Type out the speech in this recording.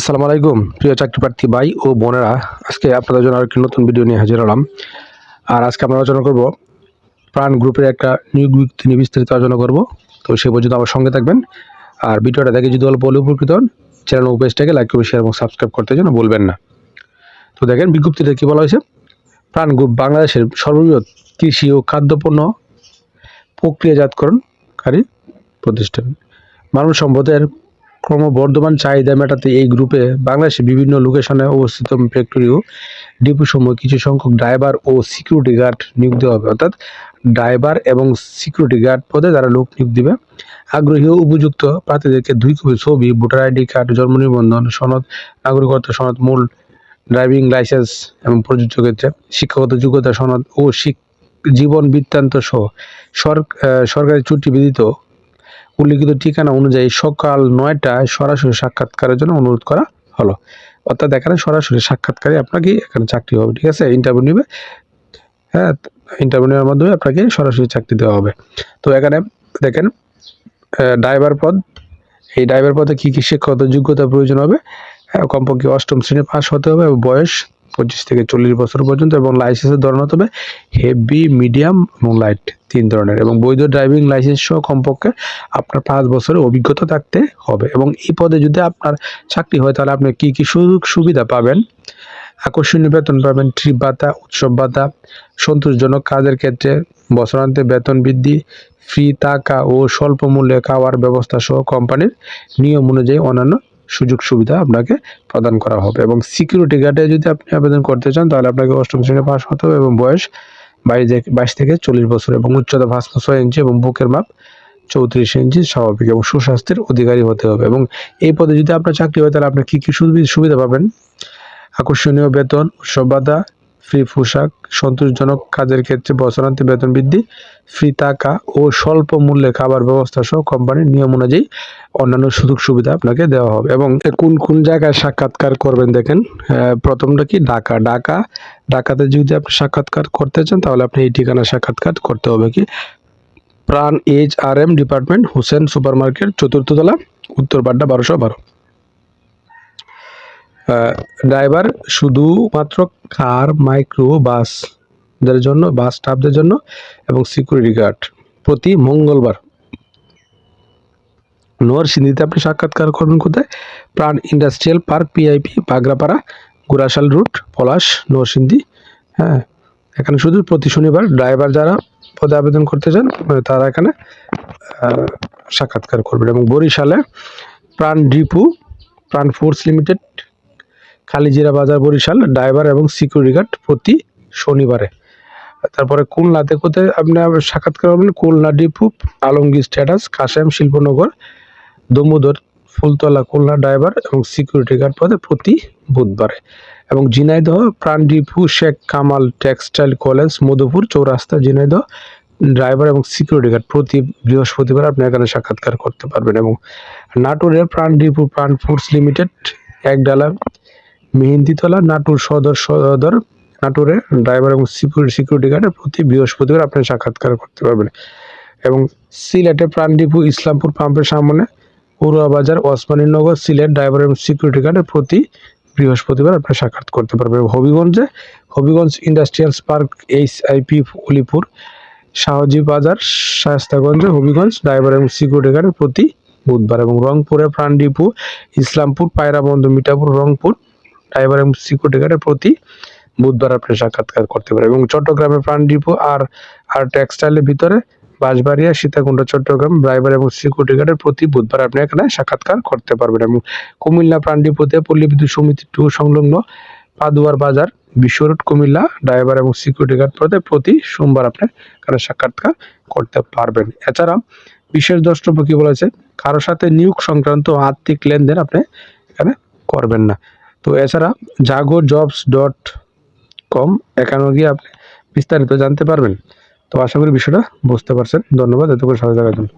আসসালামু আলাইকুম, প্রিয় চাকরি প্রার্থী ভাই ও বোনেরা। আজকে আপনাদের জন্য আরেকটি নতুন ভিডিও নিয়ে হাজির হলাম। আর আজকে আমরা আলোচনা করব প্রাণ গ্রুপের একটা নিয়োগ বিজ্ঞপ্তি নিয়ে বিস্তারিত আলোচনা করব। তো সে পর্যন্ত আমার সঙ্গে থাকবেন। আর ভিডিওটা দেখে যদি অল্প উপকৃত হন চ্যানেল ও পেজটাকে লাইক করবে শেয়ার এবং সাবস্ক্রাইব করতে যেন বলবেন না। তো দেখেন, বিজ্ঞপ্তিতে কী বলা হয়েছে? প্রাণ গ্রুপ বাংলাদেশের সর্ববৃহৎ কৃষি ও খাদ্যপণ্য প্রক্রিয়াজাতকরণকারী প্রতিষ্ঠান। মানব সম্পদের ক্রমবর্ধমান চাহিদা মেটাতে এই গ্রুপে বাংলাদেশের বিভিন্ন লোকেশনে অবস্থিত ফ্যাক্টরিও ও ডিপো কিছু সংখ্যক ড্রাইভার ও সিকিউরিটি গার্ড নিয়োগ দেওয়া হবে। অর্থাৎ ড্রাইভার এবং সিকিউরিটি গার্ড পদে তারা লোক নিয়োগ দিবে, আগ্রহী উপযুক্ত প্রার্থীদেরকে দুই কপি ছবি, ভোটার আইডি কার্ড, জন্ম নিবন্ধন, সনদ, নাগরিকত্ব সনদ, মূল ড্রাইভিং লাইসেন্স এবং প্রযোজ্য ক্ষেত্রে শিক্ষাগত যোগ্যতা সনদ ও জীবন বৃত্তান্ত সহ সরকারি ছুটি বিধিত উল্লিখিত ঠিকানা অনুযায়ী সকাল নয়টায় সরাসরি সাক্ষাৎকারের জন্য অনুরোধ করা হলো। অর্থাৎ এখানে সরাসরি সাক্ষাৎকারে আপনাকে এখানে চাকরি হবে ঠিক আছে? ইন্টারভিউ নেবে। হ্যাঁ ইন্টারভিউ নেওয়ার মাধ্যমে আপনাকে সরাসরি চাকরি দেওয়া হবে। তো এখানে দেখেন ড্রাইভার পদ। এই ড্রাইভার পদে কী কী শিক্ষাগত যোগ্যতা প্রয়োজন হবে? হ্যাঁ, কমপক্ষে অষ্টম শ্রেণি পাস হতে হবে বয়স পঁচিশ থেকে চল্লিশ বছর পর্যন্ত এবং লাইসেন্সের ধরন হতে হবে হেভি মিডিয়াম এবং লাইট তিন ধরনের এবং বৈধ ড্রাইভিং লাইসেন্স সহ কমপক্ষে আপনার পাঁচ বছরের অভিজ্ঞতা থাকতে হবে এবং এই পদে যদি আপনার চাকরি হয় তাহলে আপনি কী কী সুযোগ সুবিধা পাবেন? আকর্ষণীয় বেতন পাবেন ট্রিপ ভাতা, উৎসব ভাতা, সন্তোষজনক কাজের ক্ষেত্রে বছরান্তে বেতন বৃদ্ধি ফ্রি টাকা ও স্বল্প মূল্যে খাওয়ার ব্যবস্থা সহ কোম্পানির নিয়ম অনুযায়ী অন্যান্য সুযোগ সুবিধা আপনাকে প্রদান করা হবে এবং সিকিউরিটি গার্ডে যদি আপনি আবেদন করতে চান তাহলে আপনাকে অষ্টম শ্রেণি পাস হতে হবে এবং বয়স বাইশ থেকে- চল্লিশ বছর এবং উচ্চতা পাঁচ ছয় ইঞ্চি এবং বুকের মাপ চৌত্রিশ ইঞ্চি, স্বাভাবিক এবং সুস্বাস্থ্যের অধিকারী হতে হবে। এবং এই পদে যদি আপনার চাকরি হয়, তাহলে আপনি কী কী সুবি- সুবিধা পাবেন? আকর্ষণীয় বেতন, উৎসব ফ্রি পোশাক, সন্তোষজনক কাজের ক্ষেত্রে বছরান্তে বেতন বৃদ্ধি, ফ্রি টাকা ও স্বল্প মূল্যে খাবার ব্যবস্থা সহ কোম্পানির নিয়ম অনুযায়ী অন্যান্য সুযোগ সুবিধা আপনাকে দেওয়া হবে। এবং কোন কোন জায়গায় সাক্ষাৎকার করবেন দেখেন প্রথমটা কি? ঢাকা। ঢাকা, ঢাকাতে যদি আপনি সাক্ষাৎকার করতে চান, তাহলে আপনি এই ঠিকানা সাক্ষাৎকার করতে হবে কি? Pran H R M department, Hossain super market চতুর্থ তলা উত্তর বাড্ডা বারোশো বারো। ড্রাইভার শুধুমাত্র কার মাইক্রো বাসদের জন্য বাস স্টাফদের জন্য এবং সিকিউরিটি গার্ড প্রতি মঙ্গলবার নরসিংদীতে আপনি সাক্ষাৎকার করবেন কোথায়? Pran industrial park PIP Bagrapara Gurashal route, Palash, Narsingdi হ্যাঁ। এখানে শুধু প্রতি শনিবার ড্রাইভার যারা পদে আবেদন করতে চান মানে তারা এখানে সাক্ষাৎকার করবেন। এবং বরিশালে প্রাণ ডিপু, প্রাণ force limited Kalijira Bazar Barishal, driver এবং সিকিউরিটি গার্ড প্রতি শনিবারে। তারপরে খুলনাতে কোথায় আপনি সাক্ষাৎকার করবেন Khulna depot, Alamgir status, Kashem Shilpanagar, Damodar, Phultala Khulna driver এবং সিকিউরিটি গার্ড পদে প্রতি বুধবারে। এবং Jhenaidah, Pran depot, Sheikh Kamal textile college, Madhupur, Chowrasta, Jhenaidah, driver এবং সিকিউরিটি গার্ড প্রতি বৃহস্পতিবার আপনি এখানে সাক্ষাৎকার করতে পারবেন। এবং নাটোরের Pran depot, Pran foods limited, Ekdala Mehenditala Natore Sadar Sadar নাটোরে ড্রাইভার এবং সিকিউরিটি গার্ডের প্রতি বৃহস্পতিবার আপনি সাক্ষাৎকার করতে পারবেন। এবং সিলেটে প্রাণ ডিপু ইসলামপুর পাম্পের সামনে পড়ুয়া বাজার ওসমানীনগর সিলেট ড্রাইভার এবং সিকিউরিটি গার্ডের প্রতি বৃহস্পতিবার আপনি সাক্ষাৎ করতে পারবেন। হবিগঞ্জে, Habiganj industrial park H IP Ulipur, Shahji Bazar, শায়স্তাগঞ্জে Habiganj driver এবং সিকিউরিটি গার্ডের প্রতি বুধবার এবং রংপুরে প্রাণ ডিপু ইসলামপুর, পায়রাবন্ধ, মিঠাপুর, রংপুর ড্রাইভার এবং সিকিউরিটি গার্ডের প্রতি বুধবার আপনি সাক্ষাৎকার করতে পারেন। এবং চট্টগ্রামে প্রাণ ডিপো আর আর টেক্সটাইলের ভিতরে বাঁশবাড়িয়া, সীতাকুণ্ড, চট্টগ্রাম, ড্রাইভার এবং সিকিউরিটি গার্ডের প্রতি বুধবার আপনি এখানে সাক্ষাৎকার করতে পারবেন। এবং কুমিল্লা প্রাণ ডিপোতে পল্লী বিদ্যুৎ সমিতি টু সংলগ্ন পাদুয়ার বাজার, বিশ্ব রোড, কুমিল্লা, ড্রাইভার এবং সিকিউরিটি গার্ড পদে প্রতি সোমবার আপনি এখানে সাক্ষাৎকার করতে পারবেন। এছাড়া বিশেষ দ্রষ্টব্য কি বলেছে? কারোর সাথে নিয়োগ সংক্রান্ত আর্থিক লেনদেন আপনি এখানে করবেন না। তো এছাড়া জাগো জবস ডট কম এখানেও গিয়ে আপনি বিস্তারিত জানতে পারবেন। তো আশা করি বিষয়টা বুঝতে পারছেন। ধন্যবাদ। এতক্ষণ সাথে থাকার জন্য।